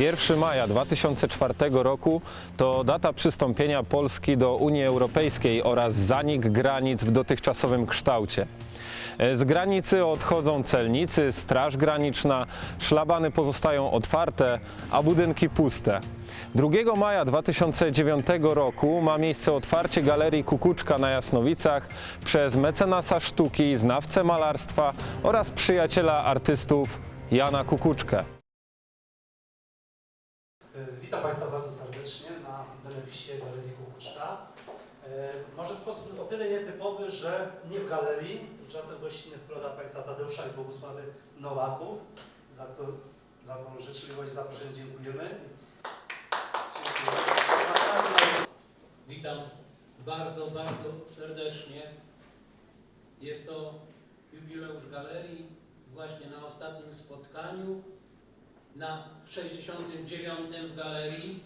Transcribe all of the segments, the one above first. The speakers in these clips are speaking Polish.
1 maja 2004 roku to data przystąpienia Polski do Unii Europejskiej oraz zanik granic w dotychczasowym kształcie. E, Z granicy odchodzą celnicy, straż graniczna, szlabany pozostają otwarte, a budynki puste. 2 maja 2009 roku ma miejsce otwarcie Galerii Kukuczka na Jasnowicach przez mecenasa sztuki, znawcę malarstwa oraz przyjaciela artystów Jana Kukuczkę. Witam Państwa bardzo serdecznie na beneficie Galerii Kukuczka. E, Może w sposób o tyle nietypowy, że nie w galerii. Tymczasem gościnnie wprowadza Państwa Tadeusza i Bogusławy Nowaków. Za, to, za tą życzliwość i zaproszenie dziękujemy. Witam bardzo, bardzo serdecznie. Jest to jubileusz galerii właśnie na ostatnim spotkaniu, na 69. w galerii,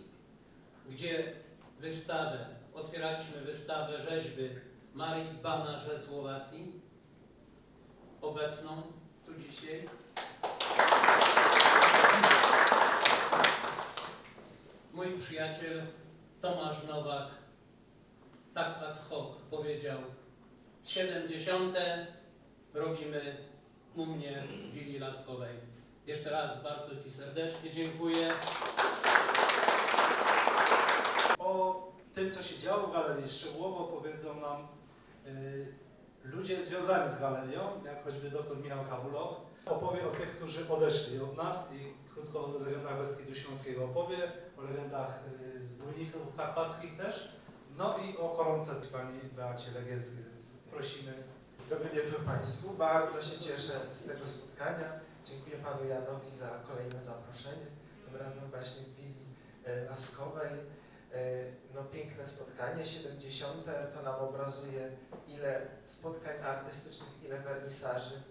gdzie wystawę, otwieraliśmy wystawę rzeźby Marii Banasz ze Słowacji, obecną tu dzisiaj. Mój przyjaciel Tomasz Nowak tak ad hoc powiedział 70. robimy u mnie w Willi Laskowej. Jeszcze raz bardzo Ci serdecznie dziękuję. O tym, co się działo w galerii, szczegółowo powiedzą nam y, ludzie związani z galerią, jak choćby dr Michał Kabulow. Opowie o tych, którzy odeszli od nas i krótko o legendach Beskidu Śląskiego opowie, o legendach y, z Bójników Karpackich też, no i o koronce pani Beacie Legierskiej, więc prosimy. Dobry wieczór Państwu. Bardzo się cieszę z tego spotkania. Dziękuję Panu Janowi za kolejne zaproszenie. Tym razem właśnie w Willi e, Laskowej. E, No piękne spotkanie, 70. To nam obrazuje ile spotkań artystycznych, ile wernisaży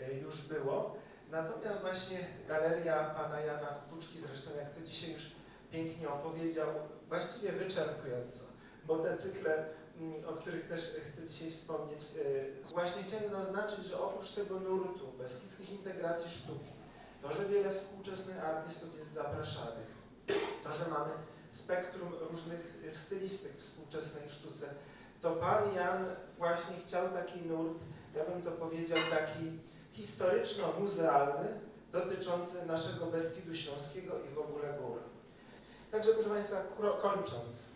e, już było. Natomiast właśnie galeria Pana Jana Kukuczki, zresztą jak to dzisiaj już pięknie opowiedział, właściwie wyczerpująco, bo te cykle o których też chcę dzisiaj wspomnieć. E, Właśnie chciałem zaznaczyć, że oprócz tego nurtu beskidzkich integracji sztuki, to, że wiele współczesnych artystów jest zapraszanych, to, że mamy spektrum różnych stylistyk współczesnej sztuce, to Pan Jan właśnie chciał taki nurt, ja bym to powiedział, taki historyczno-muzealny, dotyczący naszego Beskidu Śląskiego i w ogóle gór. Także proszę Państwa, kończąc,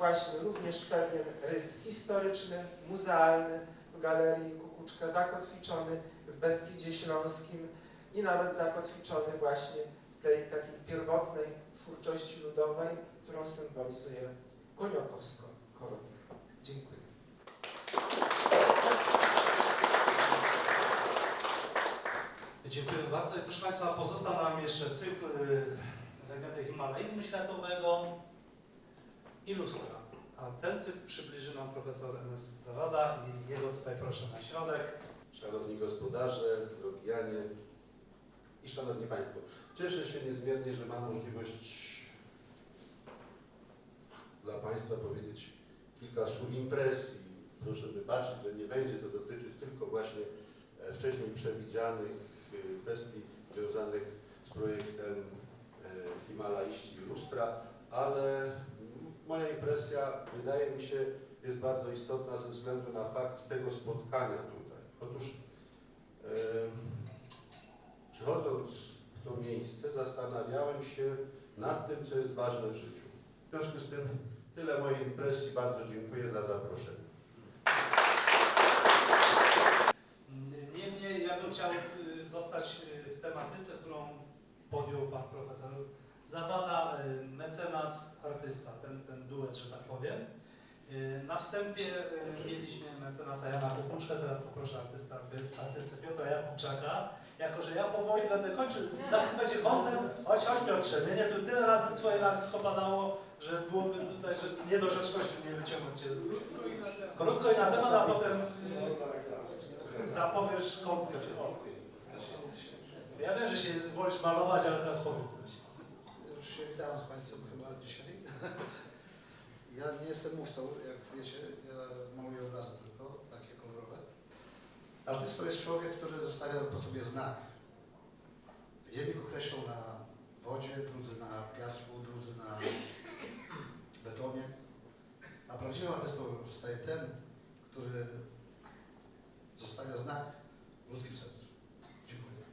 właśnie również pewien rys historyczny, muzealny w Galerii Kukuczka, zakotwiczony w Beskidzie Śląskim i nawet zakotwiczony właśnie w tej takiej pierwotnej twórczości ludowej, którą symbolizuje koniokowsko koronika. Dziękuję. Dziękuję bardzo. Proszę Państwa, pozostał nam jeszcze cykl y, legendy himalaizmu światowego i lustra. A ten cykl przybliży nam profesor Ernest Zawada i jego tutaj proszę na środek. Szanowni gospodarze, drogi Janie i Szanowni Państwo. Cieszę się niezmiernie, że mam możliwość dla Państwa powiedzieć kilka słów impresji. Proszę wybaczyć, że nie będzie to dotyczyć tylko właśnie e, wcześniej przewidzianych e, kwestii związanych z projektem e, Himalaiści Lustra, ale moja impresja wydaje mi się jest bardzo istotna ze względu na fakt tego spotkania tutaj. Otóż e, przychodząc w to miejsce zastanawiałem się nad tym, co jest ważne w życiu. W związku z tym tyle mojej impresji. Bardzo dziękuję za zaproszenie. Niemniej ja bym chciał y, zostać y, w tematyce, którą podjął pan profesor Zawada, y, mecenas, artysta, ten, ten duet, że tak powiem. Y, Na wstępie y, mieliśmy mecenasa Jana Kukuczkę, teraz poproszę artysta, artystę Piotra Jakubczaka. Jako, że ja powoli będę kończył, za będzie koncert, chodź, chodź Piotrze, mnie nie, tu tyle razy twoje nazwisko padało, że byłoby tutaj, że niedorzecznością nie wyciągnąć. Krótko i na temat, a potem zapowiesz koncert. Ja wiem, że się wolisz malować, ale teraz powiedz się witam z Państwem chyba dzisiaj. Ja nie jestem mówcą, jak wiecie, ja maluję obrazy tylko, takie kolorowe. Artystą jest człowiek, który zostawia po sobie znak. Jedni określą na wodzie, drudzy na piasku, drudzy na betonie. A prawdziwym artystą zostaje ten, który zostawia znak w ludzkim sercu. Dziękuję.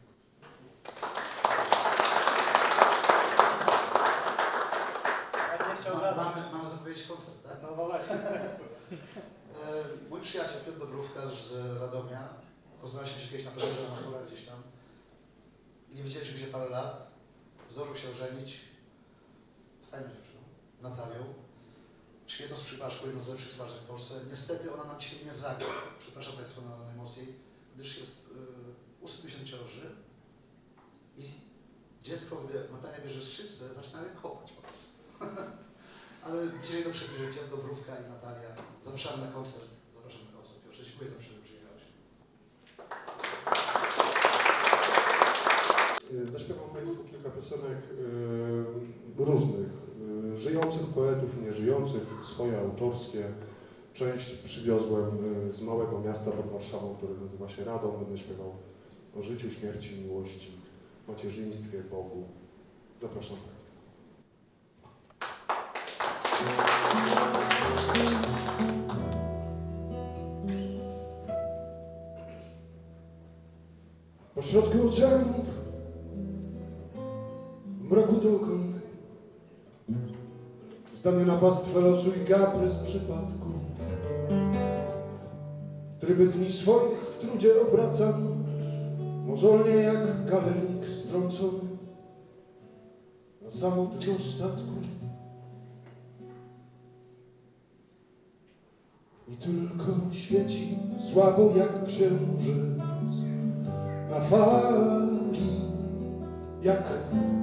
Ja nie chciał Ma, gadać. mamy, mamy zapowiedzieć koncert, tak? No właśnie. E, Mój przyjaciel Piotr Dobrówka z Radomia, poznaliśmy się kiedyś na plaży na gdzieś tam. Nie widzieliśmy się parę lat. Zdążył się ożenić z fajną dziewczyną, Natalią. Świetną skrzypaczką, jedną z lepszych skrzypaczek w Polsce. Niestety ona nam dzisiaj nie zagra. Przepraszam Państwa na, na emocje, gdyż jest y, ósmy miesiąc ciąży i dziecko, gdy Natalia bierze skrzypce, zaczyna je kopać po prostu. Ale dzisiaj przybliży Piotr Dobrówka i Natalia. Zapraszamy na koncert. Zapraszamy na koncert. Piotrze, dziękuję za że Zaśpiewam Państwu kilka piosenek y, różnych, y, żyjących poetów nieżyjących, swoje autorskie. Część przywiozłem y, z małego miasta pod Warszawą, które nazywa się Radom. Będę śpiewał o życiu, śmierci, miłości, macierzyństwie, Bogu. Zapraszam Państwa. Pośrodku oceanów, w mroku dookoła, zdany na pastwę losu i kaprys przypadku. Tryby dni swoich w trudzie obracam, mozolnie jak galernik strącony na samot do statku. I tylko świeci słabo jak księżyc na fali, jak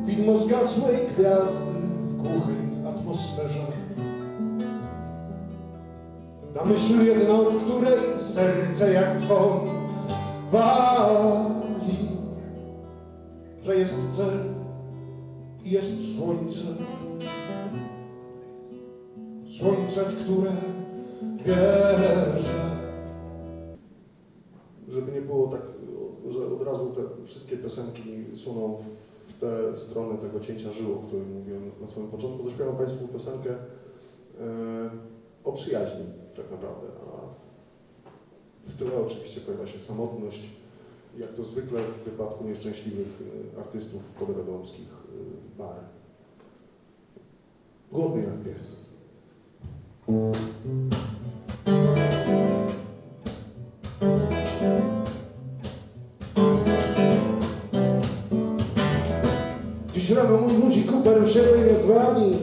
widmo zgasłej gwiazdy w głuchej atmosferze. Na myśl jedną, w której serce jak dzwon wali, że jest cel i jest słońce. Słońce, w które wierzę piosenki suną w tę stronę tego cięcia żył, o którym mówiłem na samym początku. Zaśpiewam Państwu piosenkę e, o przyjaźni tak naprawdę, a w tyle oczywiście pojawia się samotność, jak to zwykle w wypadku nieszczęśliwych e, artystów podredomskich e, bar. Głodny jak pies. Rano mój uparł się nie dzwonić.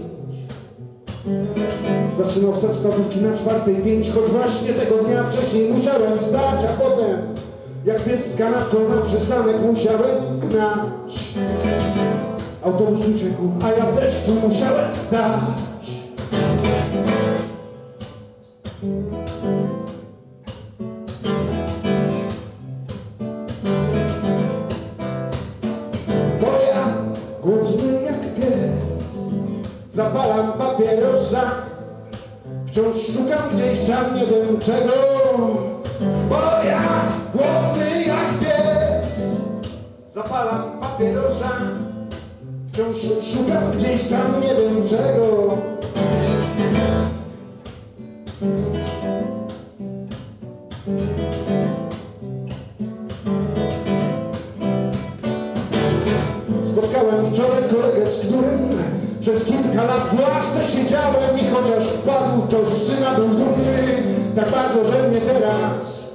Zatrzymał set wskazówki na czwartej pięć, choć właśnie tego dnia wcześniej musiałem wstać, a potem jak pies z kanapką na przystanek musiałem gnać. Autobus uciekł, a ja w deszczu musiałem stać. Zapalam papierosa. Wciąż szukam gdzieś sam nie wiem czego. Bo ja głodny jak pies. Zapalam papierosa. Wciąż szukam gdzieś sam nie wiem czego. Spotkałem wczoraj kolegę, przez kilka lat w ławce siedziałem i chociaż wpadł, to z syna był dumny tak bardzo, że mnie teraz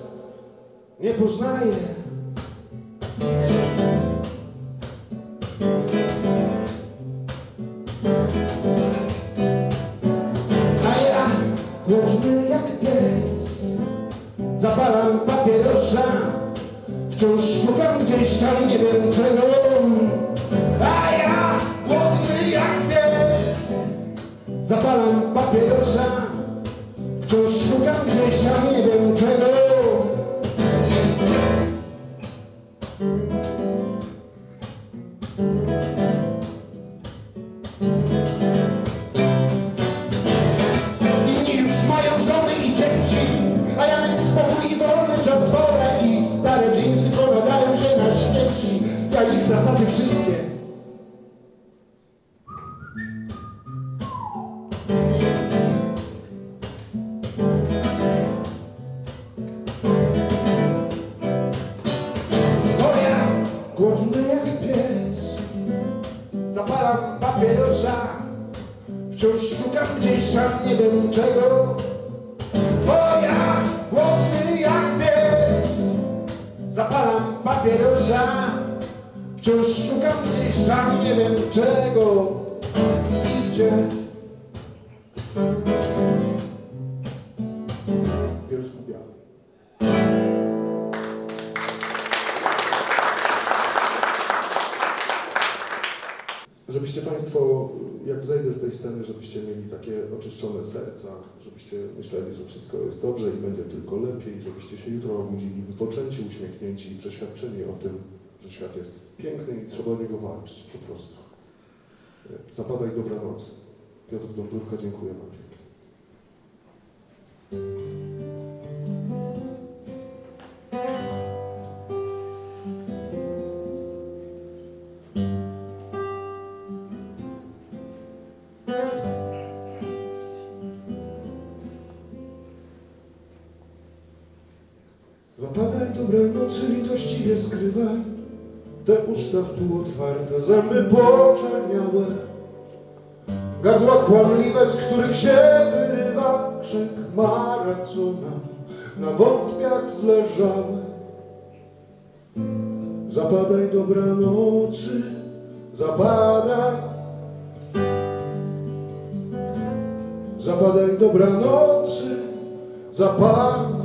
nie poznaje. A ja, głośny jak pies, zapalam papierosa, Wciąż szukam gdzieś sam nie wiem czego A ja Zapalam papierosa. Wciąż szukam gdzieś sam nie wiem czego. Inni już mają żony i dzieci A ja więc spokój i wolny czas wolę I stare dżinsy, co nadają się na śmieci. Ja ich zasady wszystkie głodny jak pies. Zapalam papierosa, wciąż szukam gdzieś sam nie wiem czego. Bo ja głodny jak pies. Zapalam papierosa, wciąż szukam gdzieś sam nie wiem czego. I sceny, żebyście mieli takie oczyszczone serca, żebyście myśleli, że wszystko jest dobrze i będzie tylko lepiej, żebyście się jutro obudzili wypoczęci, uśmiechnięci i przeświadczeni o tym, że świat jest piękny i trzeba o niego walczyć po prostu. Zapadaj dobra noc. Piotr Dąbrówka, dziękuję Wam dobre nocy, litościwie skrywaj Te usta wpół otwarte, zęby poczerniałe. Gardła kłamliwe, z których się wyrywa Krzyk mara, co nam na wątpiach zleżałe Zapadaj dobra nocy, zapadaj. Zapadaj dobra nocy, zapadaj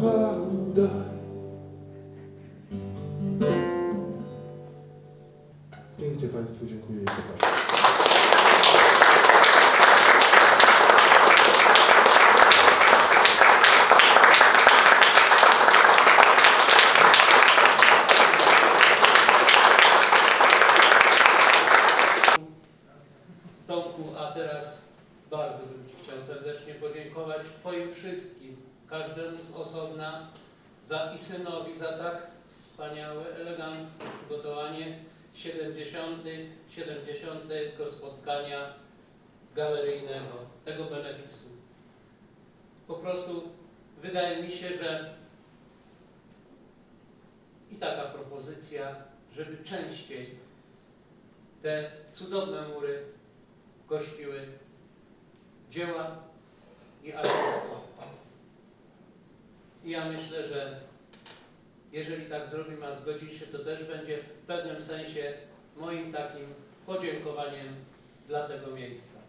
teraz bardzo bym Ci chciał serdecznie podziękować Twoim wszystkim, każdemu z osobna za i synowi za tak wspaniałe, eleganckie przygotowanie 70. 70. spotkania galeryjnego, tego benefisu. Po prostu wydaje mi się, że i taka propozycja, żeby częściej te cudowne mury gościły dzieła i artystów. I ja myślę, że jeżeli tak zrobimy, a zgodzi się, to też będzie w pewnym sensie moim takim podziękowaniem dla tego miejsca.